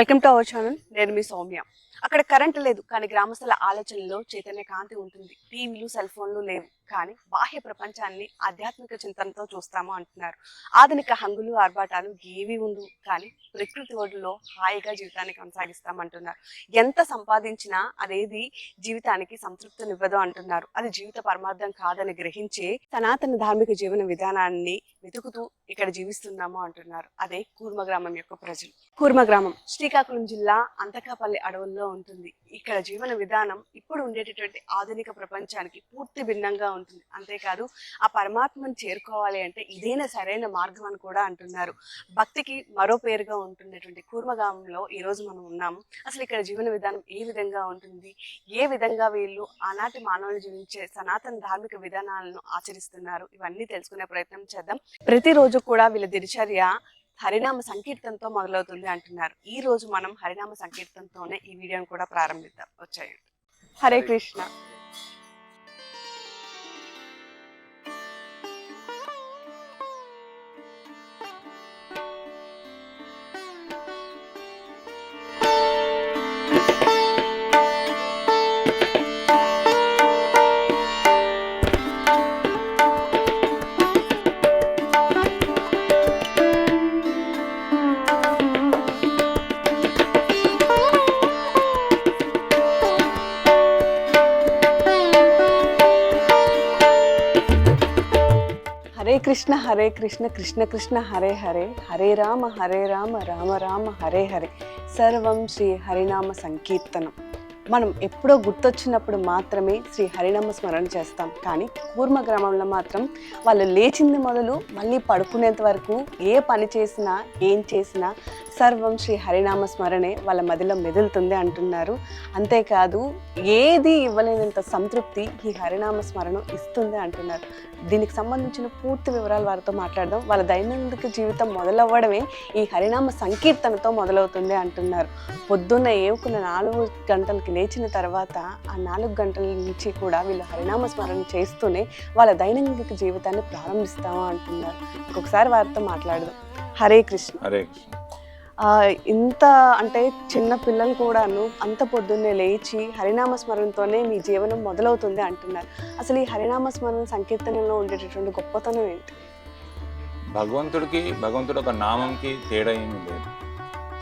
Welcome to our channel. నేను మీ సౌమ్య. అక్కడ current లేదు కానీ గ్రామస్తుల ఆలోచనలో చైతన్య కాంతి ఉంటుంది. టీవీలు సెల్ ఫోన్లు లేవు. కానీ బాహ్య ప్రపంచాన్ని ఆధ్యాత్మిక చింతనతో చూస్తాము అంటున్నారు. ఆధునిక హంగులు ఆర్భాటాలు ఏవి ఉండు కానీ ప్రకృతి ఒడిలో హాయిగా జీవితాన్ని కొనసాగిస్తామంటున్నారు. ఎంత సంపాదించినా అదేది జీవితానికి సంతృప్తినివ్వదు అంటున్నారు. అది జీవిత పరమార్థం కాదని గ్రహించే సనాతన ధార్మిక జీవన విధానాన్ని వెతుకుతూ ఇక్కడ జీవిస్తున్నాము అంటున్నారు. అదే కూర్మ గ్రామం యొక్క ప్రజలు. కూర్మ గ్రామం శ్రీకాకుళం జిల్లా అంతకాపల్లి అడవుల్లో ఉంటుంది. ఇక్కడ జీవన విధానం ఇప్పుడు ఉండేటటువంటి ఆధునిక ప్రపంచానికి పూర్తి భిన్నంగా ఉంటుంది అంతేకాదు ఆ పరమాత్మను చేరుకోవాలి అంటే ఇదేనా సరైన మార్గం అని కూడా అంటున్నారు. భక్తికి మరో పేరుగా ఉంటున్నటువంటి కూర్మగామంలో ఈ రోజు మనం ఉన్నాము అసలు ఇక్కడ జీవన విధానం ఏ విధంగా ఉంటుంది? ఏ విధంగా వీళ్ళు ఆనాటి మానవులు జీవించే సనాతన ధార్మిక విధానాలను ఆచరిస్తున్నారు? ఇవన్నీ తెలుసుకునే ప్రయత్నం చేద్దాం. ప్రతిరోజు కూడా వీళ్ళ దినచర్య హరినామ సంకీర్తనతో మొదలవుతుంది అంటున్నారు. ఈ రోజు మనం హరినామ సంకీర్తనతోనే ఈ వీడియోని కూడా ప్రారంభిద్దాం. వచ్చాయండి. హరే కృష్ణ. కృష్ణ హరే కృష్ణ కృష్ణ కృష్ణ హరే హరే హరే రామ హరే రామ రామ రామ హరే హరే సర్వం శ్రీ హరినామ సంకీర్తనం మనం ఎప్పుడో గుర్తొచ్చినప్పుడు మాత్రమే శ్రీ హరినామ స్మరణ చేస్తాం. కానీ కూర్మ గ్రామంలో మాత్రం వాళ్ళు లేచింది మొదలు మళ్ళీ పడుకునేంత వరకు ఏ పని చేసినా ఏం చేసినా సర్వం శ్రీ హరినామ స్మరణే వాళ్ళ మదిలో మెదులుతుంది అంటున్నారు. అంతేకాదు ఏది ఇవ్వలేనంత సంతృప్తి ఈ హరినామ స్మరణ ఇస్తుంది అంటున్నారు. దీనికి సంబంధించిన పూర్తి వివరాలు వారితో మాట్లాడదాం. వాళ్ళ దైనందిక జీవితం మొదలవ్వడమే ఈ హరినామ సంకీర్తనతో మొదలవుతుంది అంటున్నారు. పొద్దున్న ఏవుకున్న నాలుగు గంటలకి లేచిన తర్వాత ఆ నాలుగు గంటల నుంచి కూడా వీళ్ళు హరినామ స్మరణ చేస్తూనే వాళ్ళ దైనందిక జీవితాన్ని ప్రారంభిస్తాము అంటున్నారు. ఇంకొకసారి వారితో మాట్లాడదాం. హరే కృష్ణ. హరే కృష్ణ. ఇంత అంటే చిన్న పిల్లలు కూడాను అంత పొద్దున్నే లేచి హరినామ స్మరణతోనే మీ జీవనం మొదలవుతుంది అంటున్నారు. అసలు ఈ హరినామ స్మరణ సంకీర్తనలో ఉండేటటువంటి గొప్పతనం ఏంటి? భగవంతుడికి భగవంతుడు ఒక నామంకి తేడా ఏమీ లేదు.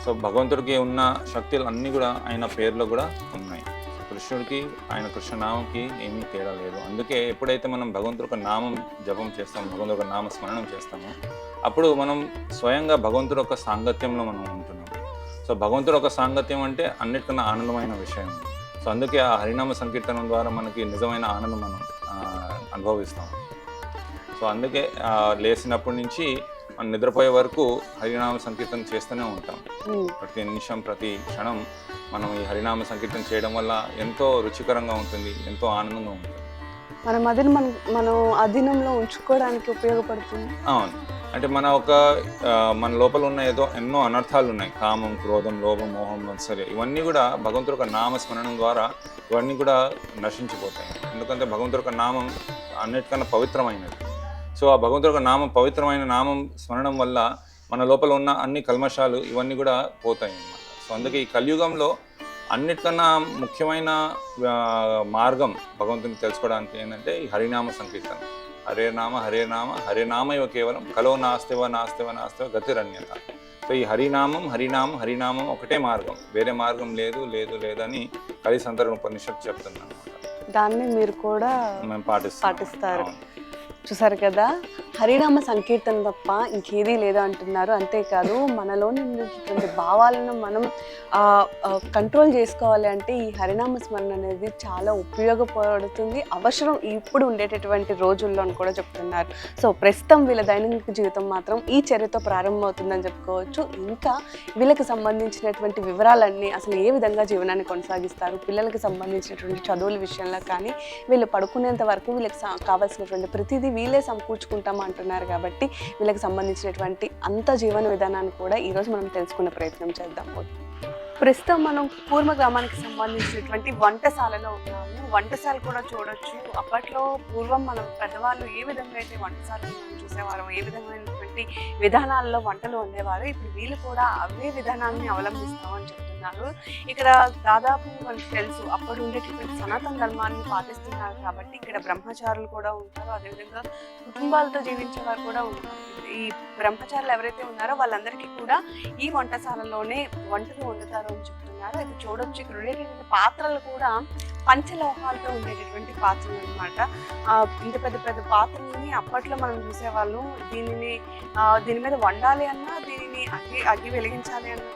సో భగవంతుడికి ఉన్న శక్తులు అన్నీ కూడా ఆయన పేర్లో కూడా ఉన్నాయి. కృష్ణుడికి ఆయన కృష్ణనామంకి ఏమీ తేడా లేదు. అందుకే ఎప్పుడైతే మనం భగవంతుడు ఒక నామం జపం చేస్తాం భగవంతుడి ఒక నామ స్మరణం చేస్తామో అప్పుడు మనం స్వయంగా భగవంతుడు ఒక సాంగత్యంలో మనం ఉంటున్నాం. సో భగవంతుడు ఒక సాంగత్యం అంటే అన్నిటికన్నా ఆనందమైన విషయం. సో అందుకే ఆ హరినామ సంకీర్తనం ద్వారా మనకి నిజమైన ఆనందం మనం అనుభవిస్తాం. సో అందుకే లేచినప్పటి నుంచి మనం నిద్రపోయే వరకు హరినామ సంకీర్తన చేస్తూనే ఉంటాం. ప్రతి నిమిషం ప్రతి క్షణం మనం ఈ హరినామ సంకీర్తన చేయడం వల్ల ఎంతో రుచికరంగా ఉంటుంది ఎంతో ఆనందంగా ఉంటుంది. మన మనం మనం అధీనంలో ఉంచుకోవడానికి ఉపయోగపడుతుంది? అవును. అంటే మన ఒక మన లోపల ఉన్న ఏదో ఎన్నో అనర్థాలు ఉన్నాయి. కామం క్రోధం లోభం మోహం మత్సర్య ఇవన్నీ కూడా భగవంతుడు ఒక నామ స్మరణం ద్వారా ఇవన్నీ కూడా నశించిపోతాయి. ఎందుకంటే భగవంతుడు ఒక నామం అన్నిటికన్నా పవిత్రమైనది. సో ఆ భగవంతుడు ఒక నామం పవిత్రమైన నామం స్మరణం వల్ల మన లోపల ఉన్న అన్ని కల్మషాలు ఇవన్నీ కూడా పోతాయి అన్నమాట. సో అందుకే ఈ కలియుగంలో అన్నిటికన్నా ముఖ్యమైన మార్గం భగవంతుని తెలుసుకోవడానికి ఏంటంటే ఈ హరినామ సంకీర్తన. హరే నామ హరే నామ హరే నామ ఇవ కేవలం కలో నాస్తేవ నాస్తేవ నాస్తేవ గతిరన్యత. సో ఈ హరినామం హరినామం హరినామం ఒకటే మార్గం. వేరే మార్గం లేదు లేదు లేదని కలి సంతరణ ఉపనిషత్తు చెప్తుంది అనమాట దాన్ని మీరు కూడా మేము పాటిస్తాం పాటిస్తారు. చూసారు కదా? హరినామ సంకీర్తన తప్ప ఇంకేదీ లేదా అంటున్నారు. అంతేకాదు మనలోని ఉన్నటువంటి భావాలను మనం కంట్రోల్ చేసుకోవాలి అంటే ఈ హరినామ స్మరణ అనేది చాలా ఉపయోగపడుతుంది. అవసరం ఇప్పుడు ఉండేటటువంటి రోజుల్లో అని కూడా చెప్తున్నారు. సో ప్రస్తుతం వీళ్ళ దైనందిక జీవితం మాత్రం ఈ చర్యతో ప్రారంభమవుతుందని చెప్పుకోవచ్చు. ఇంకా వీళ్ళకి సంబంధించినటువంటి వివరాలన్నీ అసలు ఏ విధంగా జీవనాన్ని కొనసాగిస్తారు? పిల్లలకి సంబంధించినటువంటి చదువుల విషయంలో కానీ వీళ్ళు పడుకునేంత వరకు వీళ్ళకి కావాల్సినటువంటి ప్రతిదీ వీళ్ళే సమకూర్చుకుంటామా అంటున్నారు కాబట్టి వీళ్ళకి సంబంధించినటువంటి అంత జీవన విధానాన్ని కూడా ఈరోజు మనం తెలుసుకునే ప్రయత్నం చేద్దాం. ప్రస్తుతం మనం పూర్వ గ్రామానికి సంబంధించినటువంటి వంటశాలలో ఉన్నాము. వంటశాల కూడా చూడొచ్చు. అప్పట్లో పూర్వం మనం పెద్దవాళ్ళు ఏ విధంగా అయితే వంటశాలను మనం చూసేవారు ఏ విధమైనటువంటి విధానాల్లో వంటలు వండేవారు ఇప్పుడు వీళ్ళు కూడా అవే విధానాన్ని అవలంబిస్తామని చెప్తున్నారు ఇక్కడ దాదాపు మనకు తెలుసు అప్పుడు ఉండేటటువంటి సనాతన ధర్మాన్ని పాటిస్తున్నారు కాబట్టి ఇక్కడ బ్రహ్మచారులు కూడా ఉంటారు అదేవిధంగా కుటుంబాలతో జీవించే వారు కూడా ఉంటారు. ఈ బ్రహ్మచారులు ఎవరైతే ఉన్నారో వాళ్ళందరికీ కూడా ఈ వంటశాలలోనే వంటలు వండుతారు అని చెప్తున్నారు. అది చూడొచ్చు ఇక్కడ ఉండేటటువంటి పాత్రలు కూడా పంచలోహాలతో ఉండేటటువంటి పాత్రలు అనమాట ఇంత పెద్ద పెద్ద పాత్రలని అప్పట్లో మనం చూసేవాళ్ళం. దీనిని దీని మీద వండాలి అన్నా దీనిని అగ్గి అగ్గి వెలిగించాలి అన్నా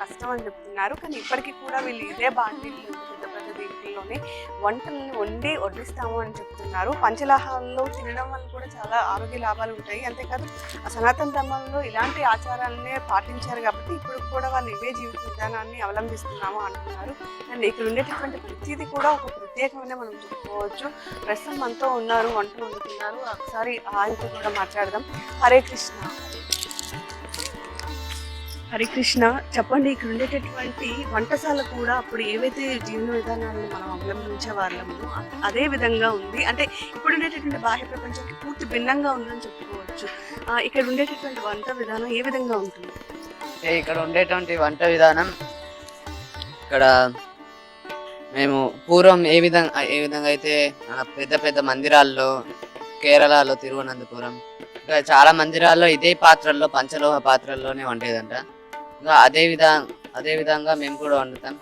కష్టం అని చెప్తున్నారు. కానీ ఇప్పటికీ కూడా వీళ్ళు ఇదే బాండీలు పెద్ద పెద్ద దీంట్లోనే వంటల్ని వండి వడ్డిస్తాము అని చెప్తున్నారు. పంచలాహాల్లో తినడం వల్ల కూడా చాలా ఆరోగ్య లాభాలు ఉంటాయి. అంతేకాదు ఆ సనాతన ధర్మంలో ఇలాంటి ఆచారాలనే పాటించారు కాబట్టి ఇప్పుడు కూడా వాళ్ళు ఇవే జీవిత విధానాన్ని అవలంబిస్తున్నాము అంటున్నారు. అండ్ ఇక్కడ ఉండేటటువంటి ప్రతిదీ కూడా ఒక ప్రత్యేకమైన మనం చెప్పుకోవచ్చు. ప్రస్తుతం మనతో ఉన్నారు వంట వండుతున్నారు ఒకసారి ఆయనతో కూడా మాట్లాడదాం. హరే కృష్ణ. హరికృష్ణ చెప్పండి ఇక్కడ ఉండేటటువంటి వంటశాల కూడా అప్పుడు ఏవైతే జీవన విధానాలను మనం అవలంబించే వాళ్ళము అదే విధంగా ఉంది. అంటే ఇప్పుడు ఉండేటటువంటి బాహ్య ప్రపంచానికి పూర్తి భిన్నంగా ఉందని చెప్పుకోవచ్చు. ఇక్కడ ఉండేటటువంటి వంట విధానం ఏ విధంగా ఉంటుంది? ఇక్కడ ఉండేటువంటి వంట విధానం ఇక్కడ మేము పూర్వం ఏ విధంగా ఏ విధంగా అయితే పెద్ద పెద్ద మందిరాల్లో కేరళలో తిరువనంతపురం ఇక్కడ చాలా మందిరాల్లో ఇదే పాత్రల్లో పంచలోహ పాత్రల్లోనే వండేదంట. ఇంకా అదే విధంగా అదే విధంగా మేము కూడా వండుతాం.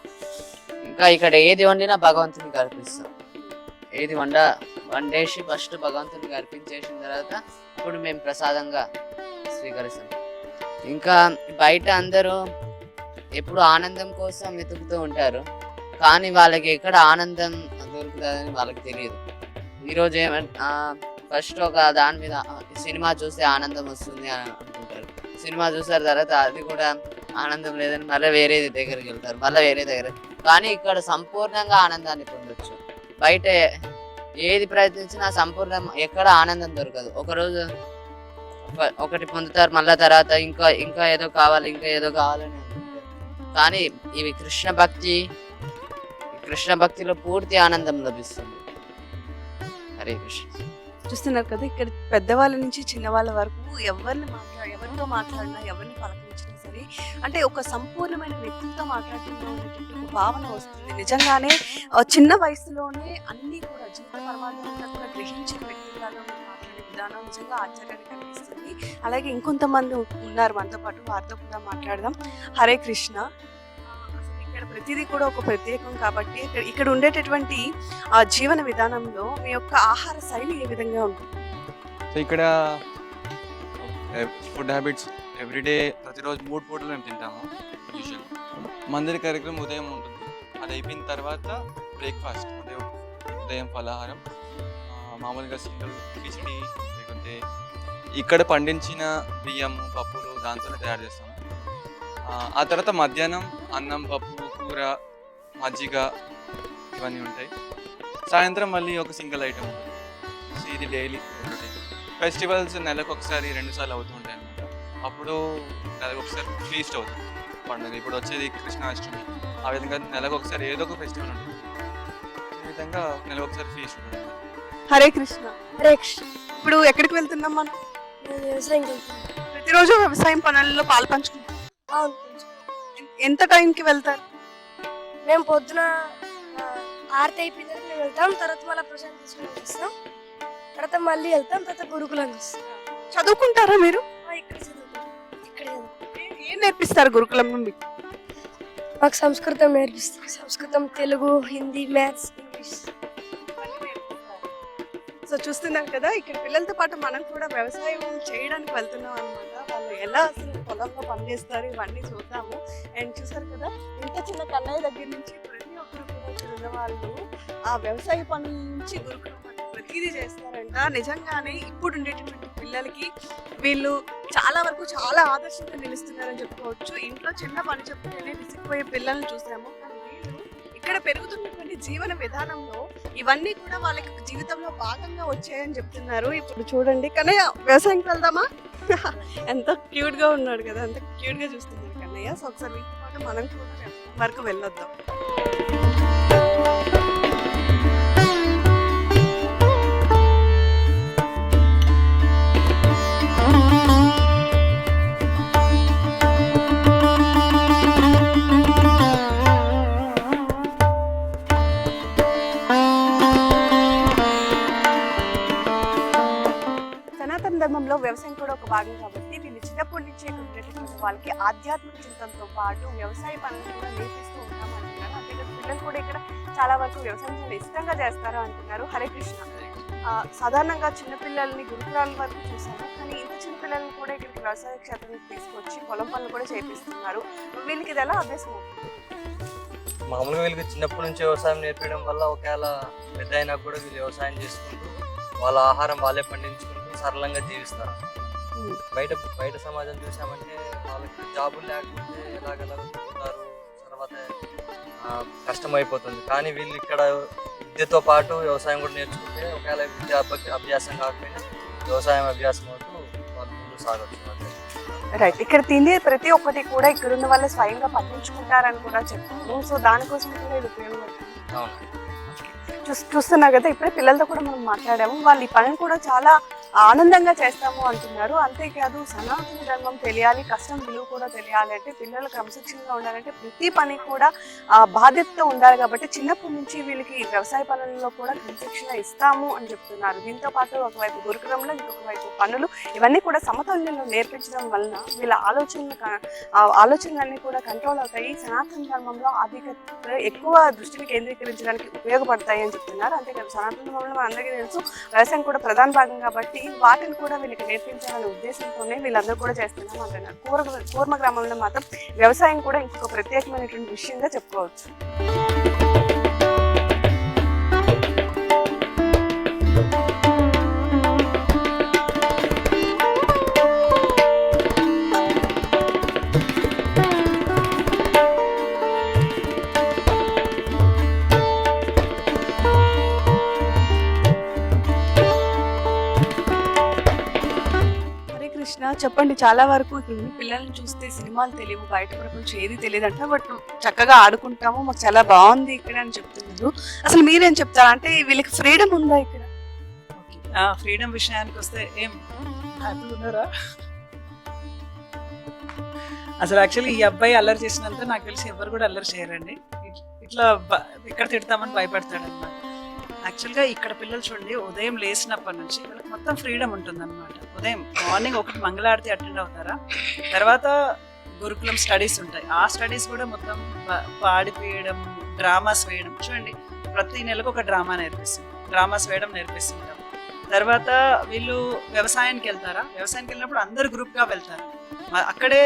ఇంకా ఇక్కడ ఏది వండినా భగవంతునికి అర్పిస్తాం ఏది వండ వండేసి ఫస్ట్ భగవంతునికి అర్పించేసిన తర్వాత ఇప్పుడు మేము ప్రసాదంగా స్వీకరిస్తాం. ఇంకా బయట అందరూ ఎప్పుడు ఆనందం కోసం వెతుకుతూ ఉంటారు. కానీ వాళ్ళకి ఎక్కడ ఆనందం దొరుకుతుందని వాళ్ళకి తెలియదు. ఈరోజు ఏమంటే ఫస్ట్ ఒక దాని మీద సినిమా చూస్తే ఆనందం వస్తుంది అని అనుకుంటారు. సినిమా చూసారు తర్వాత అది కూడా ఆనందం లేదని మళ్ళీ వేరే దగ్గరికి వెళ్తారు మళ్ళీ వేరే దగ్గర. కానీ ఇక్కడ సంపూర్ణంగా ఆనందాన్ని పొందొచ్చు. బయట ఏది ప్రయత్నించినా సంపూర్ణం ఎక్కడ ఆనందం దొరకదు. ఒకరోజు ఒకటి పొందుతారు మళ్ళీ తర్వాత ఇంకా ఇంకా ఏదో కావాలి ఇంకా ఏదో కావాలని కానీ ఇవి కృష్ణ భక్తి కృష్ణ భక్తిలో పూర్తి ఆనందం లభిస్తుంది. హరే కృష్ణ. చూస్తున్నారు కదా ఇక్కడ పెద్దవాళ్ళ నుంచి చిన్నవాళ్ళ వరకు ఎవరిని మాట్లాడ ఎవరితో మాట్లాడినా ఎవరిని పలకరించినా సరే అంటే ఒక సంపూర్ణమైన వ్యక్తులతో మాట్లాడుతున్నా అనేటువంటి ఒక భావన వస్తుంది. నిజంగానే చిన్న వయసులోనే అన్ని కూడా జీవిత పరమాత్మంతా కూడా గ్రహించిన వ్యక్తులలో మాట్లాడే విధానం నిజంగా ఆశ్చర్యాన్ని కలిగిస్తుంది. అలాగే ఇంకొంతమంది ఉన్నారు మనతో పాటు వారితో కూడా మాట్లాడదాం. హరే కృష్ణ. ఇక్కడ ప్రతిదీ కూడా ఒక ప్రత్యేకం కాబట్టి ఇక్కడ ఇక్కడ ఉండేటటువంటి ఆ జీవన విధానంలో మీ యొక్క ఆహార శైలి ఏ విధంగా ఉంటుంది? సో ఇక్కడ ఫుడ్ హ్యాబిట్స్ ఎవ్రీడే ప్రతిరోజు మూడు పూటలు మేము తింటాము యూజువల్ మందిర కార్యక్రమం ఉదయం ఉంటుంది. అది అయిపోయిన తర్వాత బ్రేక్ఫాస్ట్ ఉదయం ఉదయం ఫలాహారం మామూలుగా సింగిల్ కిచిడి లేకుంటే ఇక్కడ పండించిన బియ్యం పప్పులు దాంతోనే తయారు చేస్తాము. ఆ తర్వాత మధ్యాహ్నం అన్నం పప్పు కూర మజ్జిగ ఇవన్నీ ఉంటాయి. సాయంత్రం మళ్ళీ ఒక సింగిల్ ఐటమ్. సో ఇది డైలీ ఫెస్టివల్స్ నెలకు ఒకసారి రెండు సార్లు అవుతూ ఉంటాయి అన్నమాట. అప్పుడు నెలకు ఒకసారి ఫీస్ట్ అవుతుంది. పండుగ ఇప్పుడు వచ్చేది కృష్ణాష్టమి. ఆ విధంగా నెలకు ఒకసారి ఏదో ఒక ఫెస్టివల్ ఉంటుంది. ఈ విధంగా నెలకు ఒకసారి ఫీస్ట్ ఉంటుంది. హరే కృష్ణ. హరే కృష్ణ. ఇప్పుడు ఎక్కడికి వెళ్తున్నాం మనం? నేను వ్యవసాయం ప్రతిరోజు వ్యవసాయం పనుల్లో పాలు పంచుకుంటాం. ఎంత టైంకి వెళ్తారు? మేము పొద్దున ఆరతి అయిపోయిన తర్వాత మేము వెళ్తాం. తర్వాత మళ్ళీ ప్రశాంత్ తీసుకుని వస్తాం తర్వాత మళ్ళీ వెళ్తాం తర్వాత గురుకులంకి వస్తాం. చదువుకుంటారా మీరు? ఇక్కడ చదువుకుంటాం. ఇక్కడ చదువుకుంటాం. ఏ- నేర్పిస్తారు గురుకులంలో మీకు మాకు సంస్కృతం నేర్పిస్తాం సంస్కృతం Telugu Hindi maths English. So చూస్తున్నారు కదా ఇక్కడ పిల్లలతో పాటు మనం కూడా వ్యవసాయం చేయడానికి వెళ్తున్నాం అనమాట ఎలా అసలు పొలంలో పనిచేస్తారు ఇవన్నీ చూద్దాము. అండ్ చూసారు కదా ఇంత చిన్న కన్నయ్య దగ్గర నుంచి ప్రతి ఒక్కరు కూడా వాళ్ళు ఆ వ్యవసాయ పనుల నుంచి గురుకులం ప్రతిదీ చేస్తారంట. నిజంగానే ఇప్పుడు ఉండేటటువంటి పిల్లలకి వీళ్ళు చాలా వరకు చాలా ఆదర్శంగా నిలుస్తున్నారని చెప్పుకోవచ్చు. ఇంట్లో చిన్న పని చెప్తేనే విసిగిపోయే పిల్లల్ని చూసాము. ఇక్కడ పెరుగుతున్నటువంటి జీవన విధానంలో ఇవన్నీ కూడా వాళ్ళకి జీవితంలో భాగంగా వచ్చాయని చెప్తున్నారు. ఇప్పుడు చూడండి. కానీ వ్యవసాయంకి వెళ్దామా? ఎంత క్యూట్గా ఉన్నాడు కదా అంత క్యూట్గా చూస్తున్నాడు కన్నయ్య. సో ఒకసారి మీతో పాటు మనం కూడా వరకు వెళ్ళొద్దాం. భాగం కాబట్టి వీళ్ళు చిన్నప్పటి నుంచి ఉండేటటువంటి వాళ్ళకి ఆధ్యాత్మిక చింతనతో పాటు వ్యవసాయ పనులను కూడా నేర్పిస్తూ ఉంటాం అంటున్నారు అంతేకాదు పిల్లలు కూడా ఇక్కడ చాలా వరకు వ్యవసాయం చాలా ఇష్టంగా చేస్తారు అంటున్నారు. హరే కృష్ణ. సాధారణంగా చిన్నపిల్లల్ని గురుకులాల వరకు చూసాను కానీ ఇంత చిన్న పిల్లల్ని కూడా ఇక్కడికి వ్యవసాయ క్షేత్రానికి తీసుకొచ్చి పొలం పనులు కూడా చేపిస్తున్నారు. వీళ్ళకి ఇది ఎలా అభ్యాసం మామూలుగా వీళ్ళకి చిన్నప్పటి నుంచి వ్యవసాయం నేర్పించడం వల్ల ఒకవేళ పెద్ద అయినా కూడా వీళ్ళు వ్యవసాయం చేసుకుంటూ వాళ్ళ ఆహారం వాళ్ళే పండించుకుంటూ సరళంగా జీవిస్తారు. బయట బయట సమాజం చూసామంటే వాళ్ళకి జాబులు లేకపోతే ఎలాగెలాగో తిరుగుతారు తర్వాత ఆ, కష్టం అయిపోతుంది కానీ వీళ్ళు ఇక్కడ విద్యతో పాటు వ్యవసాయం కూడా నేర్చుకుంటే ఒకవేళ విద్యా అభ్య- అభ్యాసం కాకపోయినా వ్యవసాయం అభ్యాసం అవుతూ వాళ్ళు సాగొచ్చు. రైట్ ఇక్కడ తినే ప్రతి ఒక్కటి కూడా ఇక్కడ ఉన్న వాళ్ళు స్వయంగా పండించుకుంటారని కూడా చెప్తారు సో దానికోసం కూడా ఇది ఉపయోగపడుతుంది. అవును. చూస్- చూస్తున్నా కదా ఇప్పుడే పిల్లలతో కూడా మనం మాట్లాడాము. వాళ్ళు ఈ పనిని కూడా చాలా ఆనందంగా చేస్తాము అంటున్నారు. అంతేకాదు సనాతన ధర్మం తెలియాలి కష్టం విలువ కూడా తెలియాలి అంటే పిల్లలు క్రమశిక్షణగా ఉండాలంటే ప్రతి పని కూడా ఆ, బాధ్యతతో ఉండాలి కాబట్టి చిన్నప్పటి నుంచి వీళ్ళకి వ్యవసాయ పనుల్లో కూడా క్రమశిక్షణ ఇస్తాము అని చెప్తున్నారు. దీంతో పాటు ఒకవైపు గురుకులంలో ఇంకొక వైపు పనులు ఇవన్నీ కూడా సమతుల్యంలో నేర్పించడం వలన వీళ్ళ ఆలోచనలు ఆలోచనలన్నీ కూడా కంట్రోల్ అవుతాయి. సనాతన ధర్మంలో అధిక ఎక్కువ దృష్టిని కేంద్రీకరించడానికి ఉపయోగపడతాయి. ఉన్నాయని చెప్తున్నారు? అంతేకాదు సనాతన ధర్మంలో మనందరికీ తెలుసు వ్యవసాయం కూడా ప్రధాన భాగం కాబట్టి వాటిని కూడా వీళ్ళకి నేర్పించాలనే ఉద్దేశంతోనే వీళ్ళందరూ కూడా చేస్తున్నాం అంటున్నారు కూర కూర్మ గ్రామంలో మాత్రం వ్యవసాయం కూడా ఇంకొక ప్రత్యేకమైనటువంటి విషయంగా చెప్పుకోవచ్చు. చెప్పండి చాలా వరకు పిల్లల్ని చూస్తే సినిమాలు తెలియవు బయట ప్రపంచం ఏది తెలియదు అంట బట్ చక్కగా ఆడుకుంటాము మాకు చాలా బాగుంది ఇక్కడ అని చెప్తున్నారు. అసలు మీరేం చెప్తారు? అంటే వీళ్ళకి ఫ్రీడమ్ ఉందా ఇక్కడ? ఫ్రీడమ్ విషయానికి వస్తే ఏం హ్యాపీ ఉన్నారా? అసలు యాక్చువల్లీ ఈ అబ్బాయి అల్లరి చేసినంత నాకు తెలిసి ఎవరు కూడా అల్లరి చేయరండి. ఇట్లా ఎక్కడ ఇక్కడ తిడతామని భయపడతాడు అనమాట యాక్చువల్గా ఇక్కడ పిల్లలు చూడండి ఉదయం లేచినప్పటి నుంచి వాళ్ళకి మొత్తం ఫ్రీడమ్ ఉంటుంది అనమాట ఉదయం మార్నింగ్ ఒకటి మంగళారతి అటెండ్ అవుతారా? తర్వాత గురుకులం స్టడీస్ ఉంటాయి. ఆ స్టడీస్ కూడా మొత్తం పాడిపోయడం డ్రామాస్ వేయడం. చూడండి ప్రతి నెలకు ఒక డ్రామా నేర్పిస్తుంది. డ్రామాస్ వేయడం నేర్పిస్తుంటాం తర్వాత వీళ్ళు వ్యవసాయానికి వెళ్తారా? వ్యవసాయానికి వెళ్ళినప్పుడు అందరు గ్రూప్గా వెళ్తారు. అక్కడే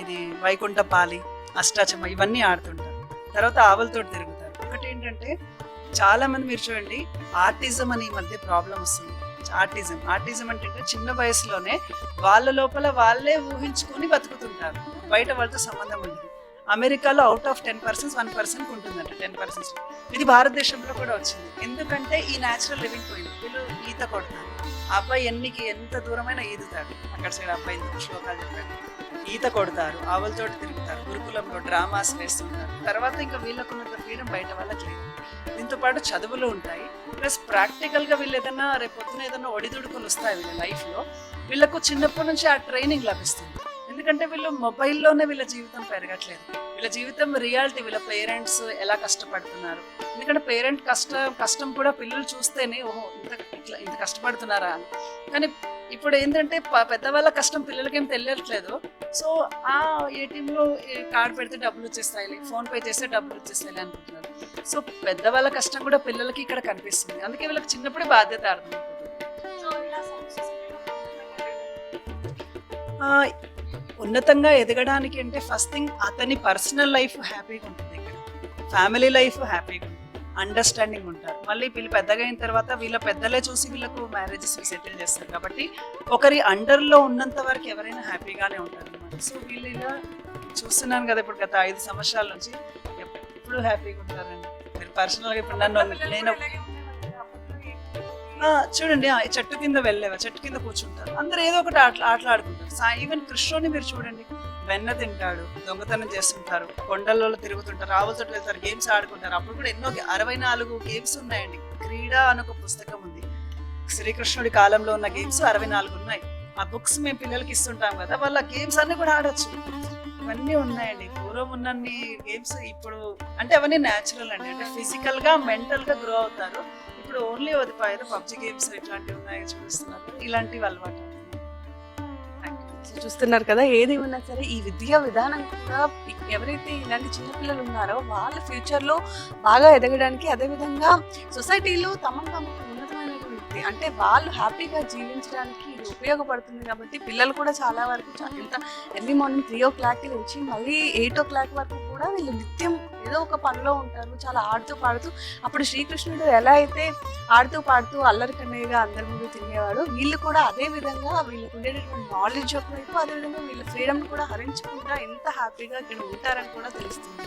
ఇది వైకుంఠపాలి అష్టాచమ్మ ఇవన్నీ ఆడుతుంటారు. తర్వాత ఆవులతో తిరుగుతారు. ఒకటి ఏంటంటే చాలా మంది మీరు చూడండి ఆర్టిజం అని మధ్య ప్రాబ్లం వస్తుంది. ఆర్టిజం ఆర్టిజం అంటే చిన్న వయసులోనే వాళ్ళ లోపల వాళ్ళే ఊహించుకొని బతుకుతుంటారు. బయట వాళ్ళతో సంబంధం ఉండదు. అమెరికాలో out of ten percent one percent ఉంటుందంట టెన్ పర్సెంట్ ఇది భారతదేశంలో కూడా వచ్చింది. ఎందుకంటే ఈ న్యాచురల్ లివింగ్ పోయింది. వీళ్ళు ఈత కొడతారు. అబ్బాయి ఎన్నికి ఎంత దూరమైనా ఈదుతాడు. అక్కడ సైడ్ అబ్బాయి శ్లోకాలు చెప్పాడు. ఈత కొడతారు ఆవులతోటి తిరుగుతారు గురుకులంలో డ్రామాస్ వేస్తుంటారు. తర్వాత ఇంకా వీళ్ళకున్నంత ఫ్రీడమ్ బయట వాళ్ళకి లేదు. దీంతో పాటు చదువులు ఉంటాయి. ప్లస్ ప్రాక్టికల్గా వీళ్ళు ఏదైనా రేపు ఏదైనా ఒడిదుడుకులు వస్తాయి వీళ్ళ లైఫ్లో వీళ్ళకు చిన్నప్పటి నుంచి ఆ ట్రైనింగ్ లభిస్తుంది. ఎందుకంటే వీళ్ళు మొబైల్లోనే వీళ్ళ జీవితం పెరగట్లేదు. వీళ్ళ జీవితం రియాలిటీ వీళ్ళ పేరెంట్స్ ఎలా కష్టపడుతున్నారు. ఎందుకంటే పేరెంట్ కష్టం కష్టం కూడా పిల్లలు చూస్తేనే ఓహో ఇంత ఇట్లా ఇంత కష్టపడుతున్నారా అని. కానీ ఇప్పుడు ఏంటంటే పెద్దవాళ్ళ కష్టం పిల్లలకేం తెలియట్లేదు. సో ఆ ఏటీఎంలో కార్డ్ పెడితే డబ్బులు వచ్చేస్తాయి ఫోన్ పే చేస్తే డబ్బులు వచ్చేస్తాయి అనుకుంటున్నారు. సో పెద్దవాళ్ళ కష్టం కూడా పిల్లలకి ఇక్కడ కనిపిస్తుంది. అందుకే వీళ్ళకి చిన్నప్పుడే బాధ్యత అర్థం ఉన్నతంగా ఎదగడానికి అంటే ఫస్ట్ థింగ్ అతని పర్సనల్ లైఫ్ హ్యాపీగా ఉంటుంది ఇక్కడ. ఫ్యామిలీ లైఫ్ హ్యాపీగా ఉంటుంది. అండర్స్టాండింగ్ ఉంటారు. మళ్ళీ వీళ్ళు పెద్దగా అయిన తర్వాత వీళ్ళ పెద్దలే చూసి వీళ్ళకు మ్యారేజెస్ సెటిల్ చేస్తారు. కాబట్టి ఒకరి అండర్లో ఉన్నంత వరకు ఎవరైనా హ్యాపీగానే ఉంటారు అనమాట సో వీళ్ళు ఇలా చూస్తున్నాను కదా ఇప్పుడు గత ఐదు సంవత్సరాల నుంచి. ఎప్పుడు హ్యాపీగా ఉంటారండి మీరు పర్సనల్గా ఇప్పుడు నన్ను నేను చూడండి చెట్టు కింద వెళ్ళేవా? చెట్టు కింద కూర్చుంటారు. అందరు ఏదో ఒకటి ఆటలు ఆటలు ఆడుకుంటారు ఈవెన్ కృష్ణుని మీరు చూడండి. వెన్న తింటాడు దొంగతనం చేస్తుంటారు కొండలలో తిరుగుతుంటారు ఆవులతో వెళ్తారు గేమ్స్ ఆడుకుంటారు. అప్పుడు కూడా ఎన్నో అరవై నాలుగు గేమ్స్ ఉన్నాయండి. క్రీడా అని ఒక పుస్తకం ఉంది. శ్రీకృష్ణుడి కాలంలో ఉన్న గేమ్స్ అరవై నాలుగు ఉన్నాయి. ఆ బుక్స్ మేము పిల్లలకి ఇస్తుంటాం కదా వాళ్ళ గేమ్స్ అన్ని కూడా ఆడొచ్చు. ఇవన్నీ ఉన్నాయండి. పూర్వం ఉన్నన్ని గేమ్స్ ఇప్పుడు అంటే అవన్నీ న్యాచురల్ అండి. అంటే ఫిజికల్గా మెంటల్గా గ్రో అవుతారు. ఇప్పుడు ఓన్లీ వదిపోయారు పబ్జి గేమ్స్ ఇట్లాంటివి ఉన్నాయి చూపిస్తున్నారు. ఇలాంటివి అలవాటు. చూస్తున్నారు కదా ఏది ఉన్నా సరే ఈ విద్యా విధానం కూడా ఎవరైతే ఇలాంటి చిన్నపిల్లలు ఉన్నారో వాళ్ళ ఫ్యూచర్లో బాగా ఎదగడానికి అదే విధంగా సొసైటీలో తమను తమకు ఉన్నతమైనటువంటి అంటే వాళ్ళు హ్యాపీగా జీవించడానికి ఇది ఉపయోగపడుతుంది కాబట్టి పిల్లలు కూడా చాలా వరకు ఎంత ఎర్లీ మార్నింగ్ త్రీ ఓ క్లాక్కి వచ్చి మళ్ళీ ఎయిట్ ఓ క్లాక్ వరకు కూడా వీళ్ళు నిత్యం ఏదో ఒక పనిలో ఉంటారు. చాలా ఆడుతూ పాడుతూ అప్పుడు శ్రీకృష్ణుడు ఎలా అయితే ఆడుతూ పాడుతూ అల్లరి కన్నయ్యగా అందరి ముందు తిరిగేవాడు వీళ్ళు కూడా అదే విధంగా వీళ్ళకు ఉండేటటువంటి నాలెడ్జ్ ఒకవైపు అదే విధంగా వీళ్ళ ఫ్రీడమ్ కూడా హరించకుండా ఎంత హ్యాపీగా ఇక్కడ ఉంటారని కూడా తెలుస్తుంది.